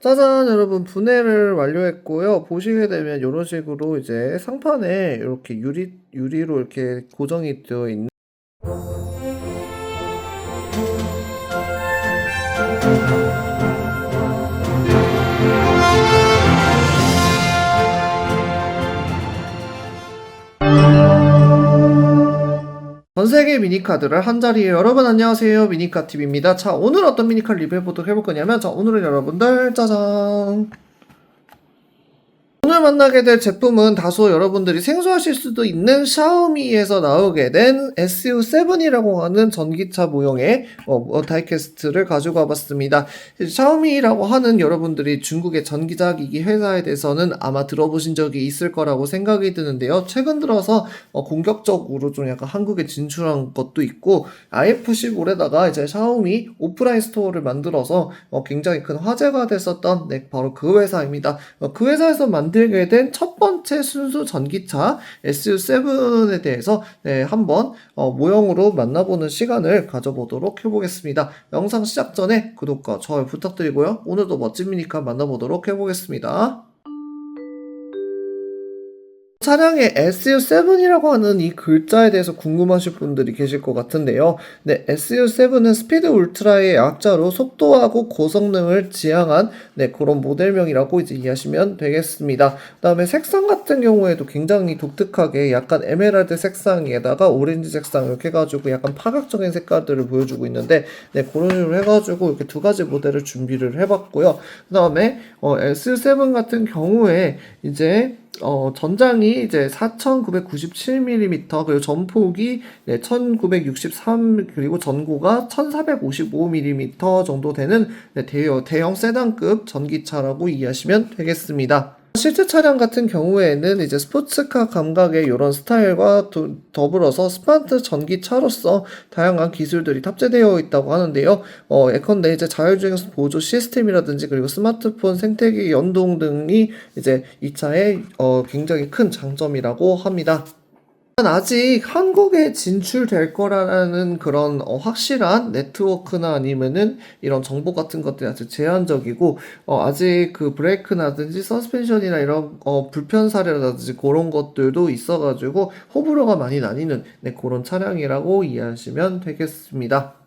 짜잔 여러분 분해를 완료했고요. 보시게 되면 이런 식으로 이제 상판에 이렇게 유리 유리로 이렇게 고정이 되어 있는 전 세계 미니카드를 한 자리에. 여러분 안녕하세요. 미니카TV입니다. 자 오늘 어떤 미니카 리뷰 해보도록 해볼 거냐면 자 오늘은 여러분들 짜잔 오늘 만나게 될 제품은 다소 여러분들이 생소하실 수도 있는 샤오미에서 나오게 된 SU7이라고 하는 전기차 모형의 어, 어, 다이캐스트를 가지고 와봤습니다. 샤오미라고 하는 여러분들이 중국의 전기자기기 회사에 대해서는 아마 들어보신 적이 있을 거라고 생각이 드는데요. 최근 들어서 어, 공격적으로 좀 약간 한국에 진출한 것도 있고 IF15에다가 이제 샤오미 오프라인 스토어를 만들어서 어, 굉장히 큰 화제가 됐었던 네, 바로 그 회사입니다. 어, 그 회사에서 만들 게된첫 번째 순수 전기차 SU7에 대해서 네, 한번 어, 모형으로 만나보는 시간을 가져보도록 해보겠습니다. 영상 시작 전에 구독과 좋아요 부탁드리고요. 오늘도 멋진 미니카 만나보도록 해보겠습니다. 차량의 SU7이라고 하는 이 글자에 대해서 궁금하실 분들이 계실 것 같은데요. 네, SU7은 스피드 울트라의 약자로 속도하고 고성능을 지향한 네, 그런 모델명이라고 이제 이해하시면 되겠습니다. 그 다음에 색상 같은 경우에도 굉장히 독특하게 약간 에메랄드 색상에다가 오렌지 색상 이렇게 해가지고 약간 파격적인 색깔들을 보여주고 있는데 네, 그런 식으로 해가지고 이렇게 두 가지 모델을 준비를 해봤고요. 그 다음에 어, SU7 같은 경우에 이제 어, 전장이 이제 4,997mm, 그리고 전폭이 네, 1,963, 그리고 전고가 1,455mm 정도 되는 네, 대형, 대형 세단급 전기차라고 이해하시면 되겠습니다. 실제 차량 같은 경우에는 이제 스포츠카 감각의 이런 스타일과 도- 더불어서 스마트 전기차로서 다양한 기술들이 탑재되어 있다고 하는데요. 어, 예컨대 이제 자율주행 보조 시스템이라든지 그리고 스마트폰 생태계 연동 등이 이제 이 차의 어, 굉장히 큰 장점이라고 합니다. 아직 한국에 진출될 거라는 그런 어, 확실한 네트워크나 아니면은 이런 정보 같은 것들이 아주 제한적이고 어, 아직 그 브레이크나든지 서스펜션이나 이런 어, 불편 사례라든지 그런 것들도 있어가지고 호불호가 많이 나뉘는 네, 그런 차량이라고 이해하시면 되겠습니다.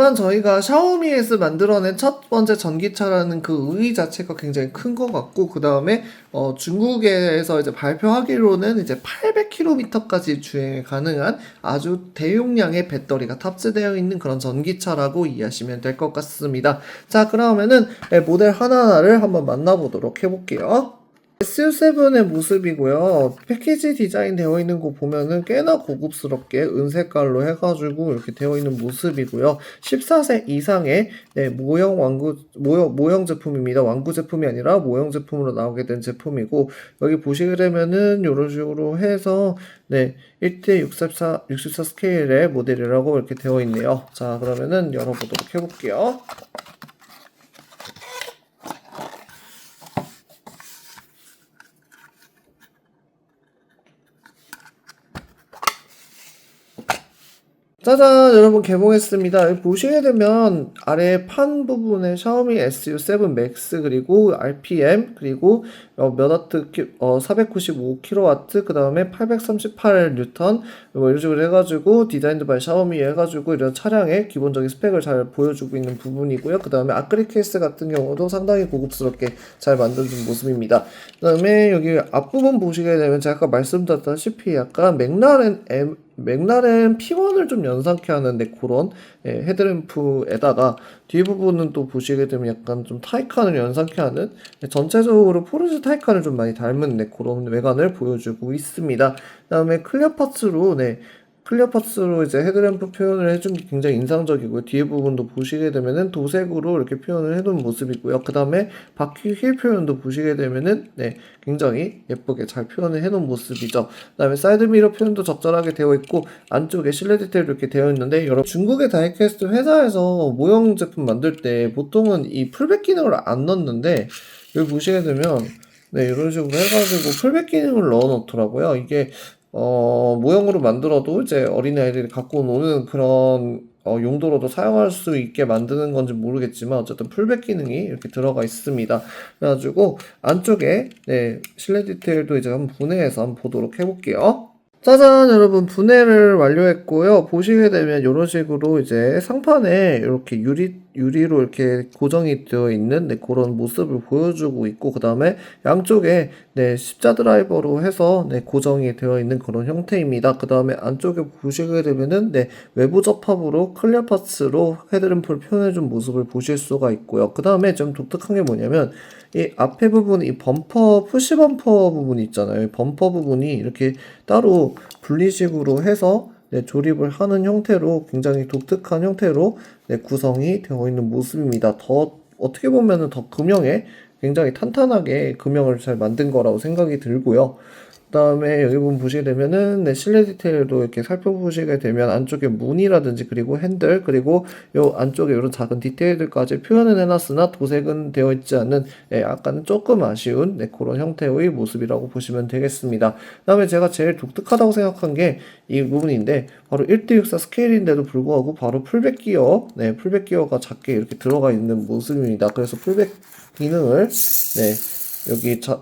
하지만 저희가 샤오미에서 만들어낸 첫 번째 전기차라는 그 의의 자체가 굉장히 큰 것 같고 그 다음에 어, 중국에서 이제 발표하기로는 이제 800km까지 주행 가능한 아주 대용량의 배터리가 탑재되어 있는 그런 전기차라고 이해하시면 될 것 같습니다. 자 그러면은 네, 모델 하나하나를 한번 만나보도록 해볼게요. SU7의 모습이고요. 패키지 디자인 되어 있는 거 보면은 꽤나 고급스럽게 은색깔로 해가지고 이렇게 되어 있는 모습이고요. 14세 이상의 네, 모형 완구 모형 모형 제품입니다. 완구 제품이 아니라 모형 제품으로 나오게 된 제품이고 여기 보시게 되면은 이런 식으로 해서 네 1대 64 64 스케일의 모델이라고 이렇게 되어 있네요. 자 그러면은 열어보도록 해볼게요. 짜잔 여러분 개봉했습니다. 보시게 되면 아래 판 부분에 샤오미 SU7 Max 그리고 RPM 그리고 어, 몇 와트 키- 어, 495kW 그 다음에 838N 뭐 이런 식으로 해가지고 디자인드 바이 샤오미 해가지고 이런 차량의 기본적인 스펙을 잘 보여주고 있는 부분이고요. 그 다음에 아크릴 케이스 같은 경우도 상당히 고급스럽게 잘 만들어진 모습입니다. 그 다음에 여기 앞부분 보시게 되면 제가 아까 말씀드렸다시피 약간 맥라렌 M 맥라렌 P1을 좀 연상케 하는데 그런 예, 헤드램프에다가 뒷부분은 또 보시게 되면 약간 좀 타이칸을 연상케 하는 예, 전체적으로 포르쉐 타이칸을 좀 많이 닮은 네, 그런 외관을 보여주고 있습니다. 그 다음에 클리어 파츠로 네 클리어 파츠로 이제 헤드램프 표현을 해준 게 굉장히 인상적이고요. 뒤에 부분도 보시게 되면은 도색으로 이렇게 표현을 해놓은 모습이고요. 그 다음에 바퀴 휠 표현도 보시게 되면은 네 굉장히 예쁘게 잘 표현을 해놓은 모습이죠. 그 다음에 사이드 미러 표현도 적절하게 되어 있고 안쪽에 실내 디테일 이렇게 되어 있는데 여러분 중국의 다이캐스트 회사에서 모형 제품 만들 때 보통은 이 풀백 기능을 안 넣는데 여기 보시게 되면 네 이런 식으로 해가지고 풀백 기능을 넣어 놓더라고요. 이게 어, 모형으로 만들어도 이제 어린아이들이 갖고 노는 그런 어, 용도로도 사용할 수 있게 만드는 건지 모르겠지만 어쨌든 풀백 기능이 이렇게 들어가 있습니다. 그래가지고 안쪽에 네, 실내 디테일도 이제 한번 분해해서 한번 보도록 해볼게요. 짜잔 여러분 분해를 완료했고요 보시게 되면 이런 식으로 이제 상판에 이렇게 유리 유리로 이렇게 고정이 되어 있는 네, 그런 모습을 보여주고 있고 그 다음에 양쪽에 네, 십자 드라이버로 해서 네, 고정이 되어 있는 그런 형태입니다 그 다음에 안쪽에 보시게 되면은 네, 외부 접합으로 클리어 파츠로 헤드램프를 표현해준 모습을 보실 수가 있고요 그 다음에 좀 독특한 게 뭐냐면 이 앞에 부분 이 범퍼 푸시 범퍼 부분이 있잖아요. 이 범퍼 부분이 이렇게 따로 분리식으로 해서 네, 조립을 하는 형태로 굉장히 독특한 형태로 네, 구성이 되어 있는 모습입니다. 더 어떻게 보면은 더 금형에 굉장히 탄탄하게 금형을 잘 만든 거라고 생각이 들고요. 그다음에 여기 부분 보시게 되면은 네, 실내 디테일도 이렇게 살펴보시게 되면 안쪽에 무늬라든지 그리고 핸들 그리고 요 안쪽에 이런 작은 디테일들까지 표현은 해놨으나 도색은 되어 있지 않는 예, 약간 조금 아쉬운 네, 그런 형태의 모습이라고 보시면 되겠습니다. 그다음에 제가 제일 독특하다고 생각한 게 이 부분인데 바로 1대64 스케일인데도 불구하고 바로 풀백 기어 네, 풀백 기어가 작게 이렇게 들어가 있는 모습입니다. 그래서 풀백 기능을 네, 여기 자,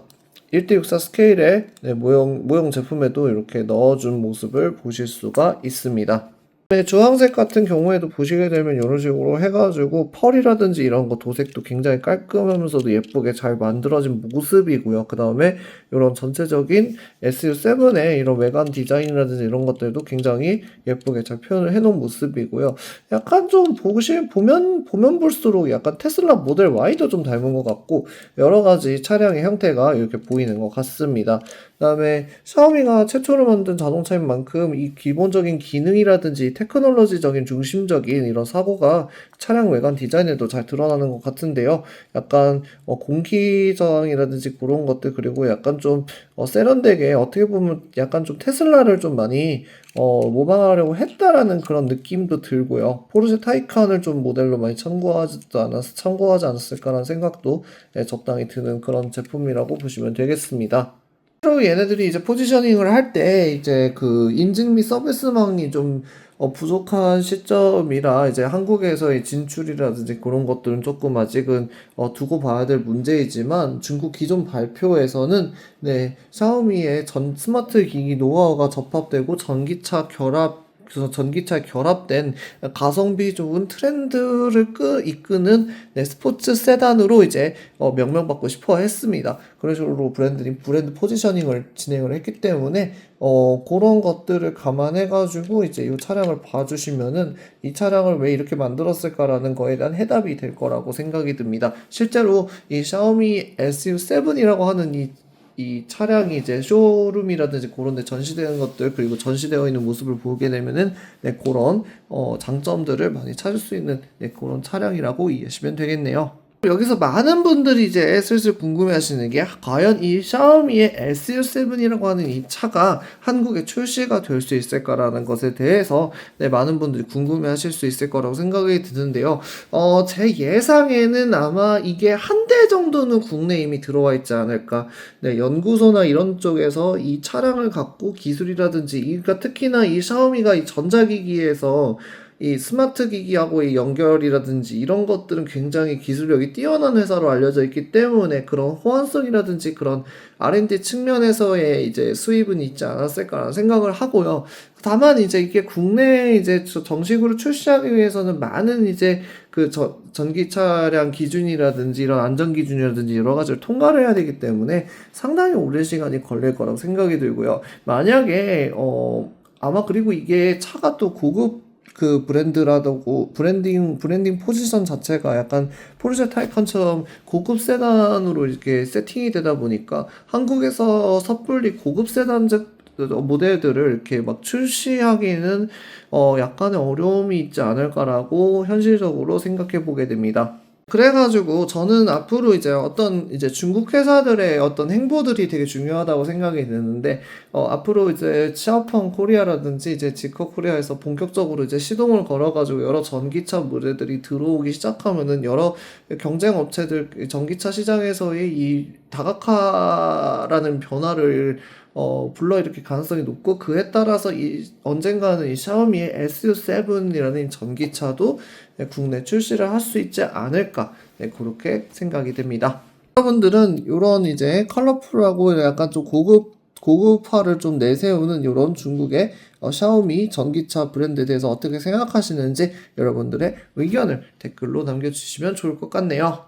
1대64 스케일의 네, 모형, 모형 제품에도 이렇게 넣어준 모습을 보실 수가 있습니다. 네, 주황색 같은 경우에도 보시게 되면 이런 식으로 해가지고 펄이라든지 이런 거 도색도 굉장히 깔끔하면서도 예쁘게 잘 만들어진 모습이고요. 그 다음에 이런 전체적인 SU7의 이런 외관 디자인이라든지 이런 것들도 굉장히 예쁘게 잘 표현을 해놓은 모습이고요. 약간 좀 보시, 보면, 보면 볼수록 약간 테슬라 모델 Y도 좀 닮은 것 같고 여러 가지 차량의 형태가 이렇게 보이는 것 같습니다. 그 다음에 샤오미가 최초로 만든 자동차인 만큼 이 기본적인 기능이라든지 테크놀로지적인 중심적인 이런 사고가 차량 외관 디자인에도 잘 드러나는 것 같은데요. 약간 어, 공기 저항이라든지 그런 것들 그리고 약간 좀 어, 세련되게 어떻게 보면 약간 좀 테슬라를 좀 많이 어, 모방하려고 했다라는 그런 느낌도 들고요. 포르쉐 타이칸을 좀 모델로 많이 참고하지도 않았, 참고하지 않았을까라는 생각도 네, 적당히 드는 그런 제품이라고 보시면 되겠습니다. 실제로 얘네들이 이제 포지셔닝을 할 때 이제 그 인증 및 서비스망이 좀 어, 부족한 시점이라 이제 한국에서의 진출이라든지 그런 것들은 조금 아직은 어, 두고 봐야 될 문제이지만 중국 기존 발표에서는 네, 샤오미의 전 스마트 기기 노하우가 접합되고 전기차 결합 전기차 결합된 가성비 좋은 트렌드를 끄, 이끄는 네, 스포츠 세단으로 이제 어, 명명받고 싶어 했습니다. 그런 식으로 브랜드 브랜드 포지셔닝을 진행을 했기 때문에 어, 그런 것들을 감안해가지고 이제 이 차량을 봐주시면은 이 차량을 왜 이렇게 만들었을까라는 거에 대한 해답이 될 거라고 생각이 듭니다. 실제로 이 샤오미 SU7이라고 하는 이 이 차량이 이제 쇼룸이라든지 그런 데 전시되는 것들 그리고 전시되어 있는 모습을 보게 되면은 네, 그런 어, 장점들을 많이 찾을 수 있는 네, 그런 차량이라고 이해하시면 되겠네요. 여기서 많은 분들이 이제 슬슬 궁금해 하시는 게 과연 이 샤오미의 SU7이라고 하는 이 차가 한국에 출시가 될 수 있을까라는 것에 대해서 네, 많은 분들이 궁금해 하실 수 있을 거라고 생각이 드는데요. 어, 제 예상에는 아마 이게 한 대 정도는 국내에 이미 들어와 있지 않을까. 네, 연구소나 이런 쪽에서 이 차량을 갖고 기술이라든지, 그러니까 특히나 이 샤오미가 이 전자기기에서 이 스마트 기기하고의 연결이라든지 이런 것들은 굉장히 기술력이 뛰어난 회사로 알려져 있기 때문에 그런 호환성이라든지 그런 R&D 측면에서의 이제 수입은 있지 않았을까라는 생각을 하고요. 다만 이제 이게 국내에 이제 정식으로 출시하기 위해서는 많은 이제 그 저, 전기 차량 기준이라든지 이런 안전 기준이라든지 여러 가지를 통과를 해야 되기 때문에 상당히 오랜 시간이 걸릴 거라고 생각이 들고요. 만약에 어 아마 그리고 이게 차가 또 고급 그 브랜드라고 브랜딩 브랜딩 포지션 자체가 약간 포르쉐 타이칸처럼 고급 세단으로 이렇게 세팅이 되다 보니까 한국에서 섣불리 고급 세단 제 모델들을 이렇게 막 출시하기는 어 약간의 어려움이 있지 않을까라고 현실적으로 생각해 보게 됩니다. 그래가지고 저는 앞으로 이제 어떤 이제 중국 회사들의 어떤 행보들이 되게 중요하다고 생각이 드는데 어 앞으로 이제 샤오펑 코리아라든지 이제 지커 코리아에서 본격적으로 이제 시동을 걸어가지고 여러 전기차 모델들이 들어오기 시작하면은 여러 경쟁 업체들 전기차 시장에서의 이 다각화라는 변화를 어, 불러 일으킬 가능성이 높고 그에 따라서 이 언젠가는 이 샤오미의 SU7이라는 전기차도 네, 국내 출시를 할 수 있지 않을까 네, 그렇게 생각이 됩니다. 여러분들은 이런 이제 컬러풀하고 약간 좀 고급 고급화를 좀 내세우는 이런 중국의 어, 샤오미 전기차 브랜드에 대해서 어떻게 생각하시는지 여러분들의 의견을 댓글로 남겨주시면 좋을 것 같네요.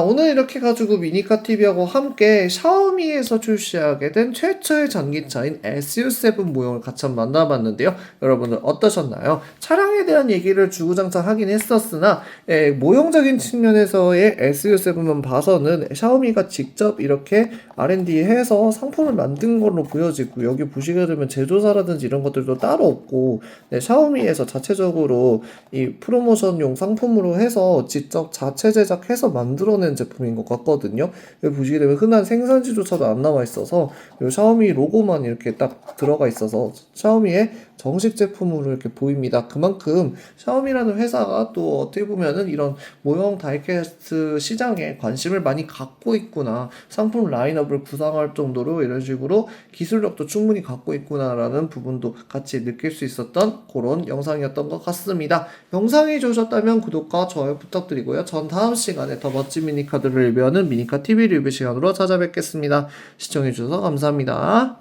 오늘 이렇게 가지고 미니카 TV하고 함께 샤오미에서 출시하게 된 최초의 전기차인 SU7 모형을 같이 만나봤는데요. 여러분들 어떠셨나요? 차량에 대한 얘기를 주구장창 하긴 했었으나 예, 모형적인 측면에서의 SU7만 봐서는 샤오미가 직접 이렇게 R&D해서 상품을 만든 걸로 보여지고 여기 보시게 되면 제조사라든지 이런 것들도 따로 없고 네, 샤오미에서 자체적으로 이 프로모션용 상품으로 해서 직접 자체 제작해서 만들어 낸 제품인 것 같거든요. 여기 보시게 되면 흔한 생산지조차도 안 나와 있어서 이 샤오미 로고만 이렇게 딱 들어가 있어서 샤오미의 정식 제품으로 이렇게 보입니다. 그만큼 샤오미라는 회사가 또 어떻게 보면은 이런 모형 다이캐스트 시장에 관심을 많이 갖고 있구나. 상품 라인업을 구상할 정도로 이런 식으로 기술력도 충분히 갖고 있구나라는 부분도 같이 느낄 수 있었던 그런 영상이었던 것 같습니다. 영상이 좋으셨다면 구독과 좋아요 부탁드리고요. 전 다음 시간에 더 멋진 미니카드를 리뷰하는 미니카 TV 리뷰 시간으로 찾아뵙겠습니다. 시청해주셔서 감사합니다.